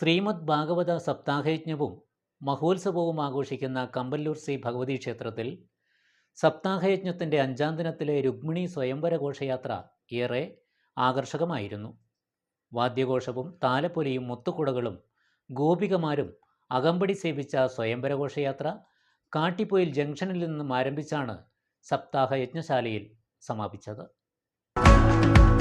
ശ്രീമദ് ഭാഗവത സപ്താഹയജ്ഞവും മഹോത്സവവും ആഘോഷിക്കുന്ന കമ്പല്ലൂർ ശ്രീ ഭഗവതി ക്ഷേത്രത്തിൽ സപ്താഹയജ്ഞത്തിന്റെ അഞ്ചാം ദിനത്തിലെ രുക്മിണി സ്വയംവര ഘോഷയാത്ര ഏറെ ആകർഷകമായിരുന്നു. വാദ്യഘോഷവും താലപ്പൊലിയും മുത്തുകുടകളും ഗോപികമാരും അകമ്പടി സേവിച്ച സ്വയംവര ഘോഷയാത്ര കാട്ടിപ്പൊയിൽ ജംഗ്ഷനിൽ നിന്നും ആരംഭിച്ചാണ് സപ്താഹ യജ്ഞശാലയിൽ സമാപിച്ചത്.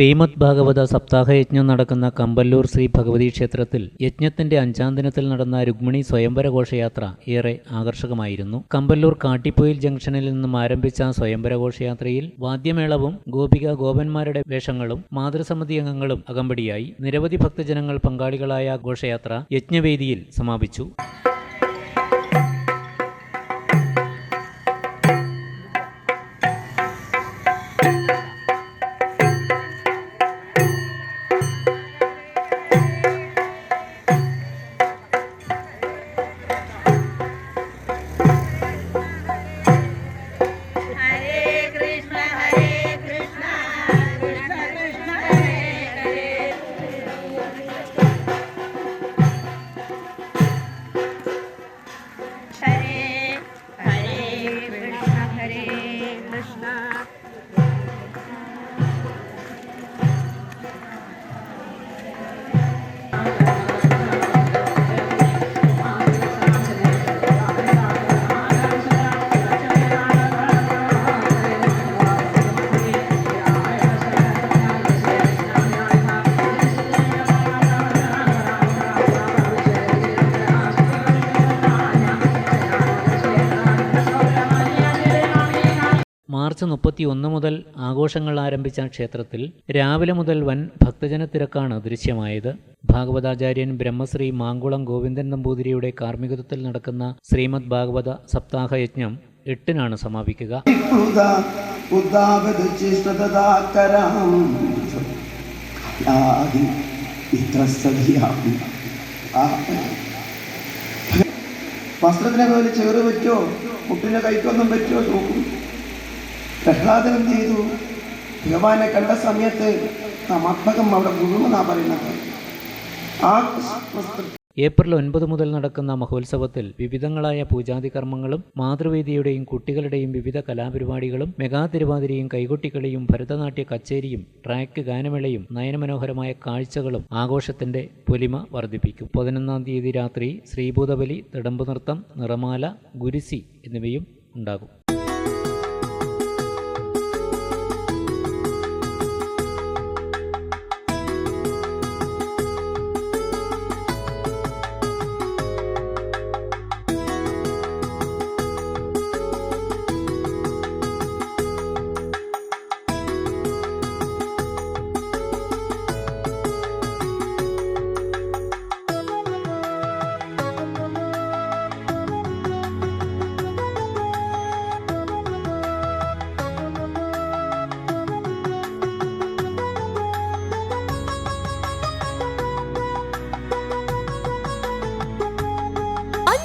ശ്രീമദ് ഭാഗവത സപ്താഹയജ്ഞം നടക്കുന്ന കമ്പല്ലൂർ ശ്രീ ഭഗവതി ക്ഷേത്രത്തിൽ യജ്ഞത്തിന്റെ അഞ്ചാം ദിനത്തിൽ നടന്ന രുക്മിണി സ്വയംവര ഘോഷയാത്ര ഏറെ ആകർഷകമായിരുന്നു. കമ്പല്ലൂർ കാട്ടിപ്പൊയിൽ ജംഗ്ഷനിൽ നിന്നും ആരംഭിച്ച സ്വയംവര ഘോഷയാത്രയിൽ വാദ്യമേളവും ഗോപിക ഗോപന്മാരുടെ വേഷങ്ങളും മാതൃസമിതി അംഗങ്ങളും അകമ്പടിയായി. നിരവധി ഭക്തജനങ്ങൾ പങ്കാളികളായ ഘോഷയാത്ര യജ്ഞവേദിയിൽ സമാപിച്ചു. Krishna. മാർച്ച് മുപ്പത്തി ഒന്ന് മുതൽ ആഘോഷങ്ങൾ ആരംഭിച്ച ക്ഷേത്രത്തിൽ രാവിലെ മുതൽ വൻ ഭക്തജന തിരക്കാണ് ദൃശ്യമായത്. ഭാഗവതാചാര്യൻ ബ്രഹ്മശ്രീ മാങ്കുളം ഗോവിന്ദൻ നമ്പൂതിരിയുടെ കാർമ്മികത്വത്തിൽ നടക്കുന്ന ശ്രീമദ് ഭാഗവത സപ്താഹ യജ്ഞം എട്ടിനാണ് സമാപിക്കുക. വസ്ത്രത്തിനെ പോലെ ചേറ് പറ്റുമോ? മുട്ടിനെ കൈക്കൊന്നും പറ്റുമോ? നോക്കും. പ്രഹ്ലാദൻ എന്ത് ചെയ്തു. ഭഗവാനെ കണ്ട സമയത്ത് സമർപ്പകം അവിടെ മുഴുവനാ പറയുന്നത്. ആ ഏപ്രിൽ ഒൻപത് മുതൽ നടക്കുന്ന മഹോത്സവത്തിൽ വിവിധങ്ങളായ പൂജാതി കർമ്മങ്ങളും മാതൃവേദിയുടെയും കുട്ടികളുടെയും വിവിധ കലാപരിപാടികളും മെഗാ തിരുവാതിരയും കൈകൊട്ടിക്കളിയും ഭരതനാട്യ കച്ചേരിയും ട്രാക്ക് ഗാനമേളയും നയനമനോഹരമായ കാഴ്ചകളും ആഘോഷത്തിന്റെ പൊലിമ വർദ്ധിപ്പിക്കും. പതിനൊന്നാം തീയതി രാത്രി ശ്രീഭൂതബലി തിടമ്പുനൃത്തം നിറമാല ഗുരിസി എന്നിവയും ഉണ്ടാകും.